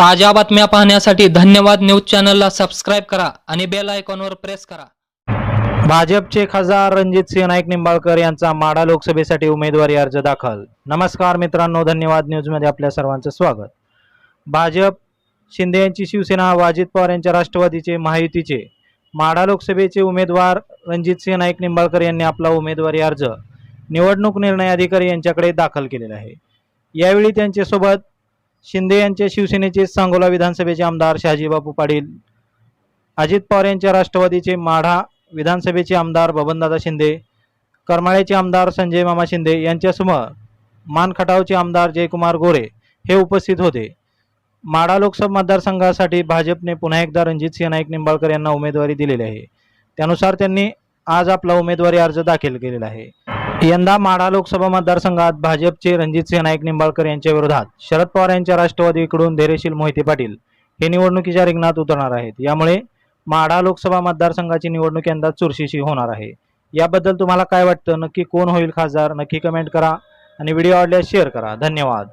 ताज्या बातम्या पाहण्यासाठी धन्यवाद न्यूज चॅनलला सबस्क्राईब करा आणि बेल आयकॉनवर प्रेस करा. भाजपचे खासदार रणजितसिंह नाईक निंबाळकर यांचा माढा लोकसभेसाठी उमेदवारी अर्ज दाखल. नमस्कार मित्रांनो धन्यवाद न्यूजमध्ये आपल्या सर्वांचं स्वागत. भाजप शिंदे यांची शिवसेना व अजित पवार यांच्या राष्ट्रवादीचे महायुतीचे. माढा लोकसभेचे उमेदवार रणजित सिंह नाईक निंबाळकर यांनी आपला उमेदवारी अर्ज निवडणूक निर्णय अधिकारी यांच्याकडे दाखल केलेला आहे. यावेळी त्यांच्यासोबत शिंदे यांचे शिवसेनेचे सांगोला विधानसभेचे आमदार शहाजीबापू पाटील अजित पवार यांच्या राष्ट्रवादीचे माढा विधानसभेचे आमदार बबनदादा शिंदे करमाळ्याचे आमदार संजय मामा शिंदे यांच्यासमोर मानखटावचे आमदार जयकुमार गोरे हे उपस्थित होते. माढा लोकसभा मतदारसंघासाठी भाजपने पुन्हा एकदा रणजितसिंह नाईक निंबाळकर यांना उमेदवारी दिलेली आहे. त्यानुसार त्यांनी आज आपला उमेदवारी अर्ज दाखल केलेला आहे. यंदा माढा लोकसभा मतदारसंघात भाजपचे रणजितसिंह नाईक निंबाळकर यांच्या विरोधात शरद पवार यांच्या राष्ट्रवादीकडून धैर्यशील मोहिते पाटील हे निवडणुकीच्या रिंगणात उतरणार आहेत. यामुळे माढा लोकसभा मतदारसंघाची निवडणूक यंदा चुरशीशी होणार आहे. याबद्दल तुम्हाला काय वाटतं? नक्की कोण होईल खासदार? नक्की कमेंट करा आणि व्हिडिओ आवडल्यास शेअर करा. धन्यवाद.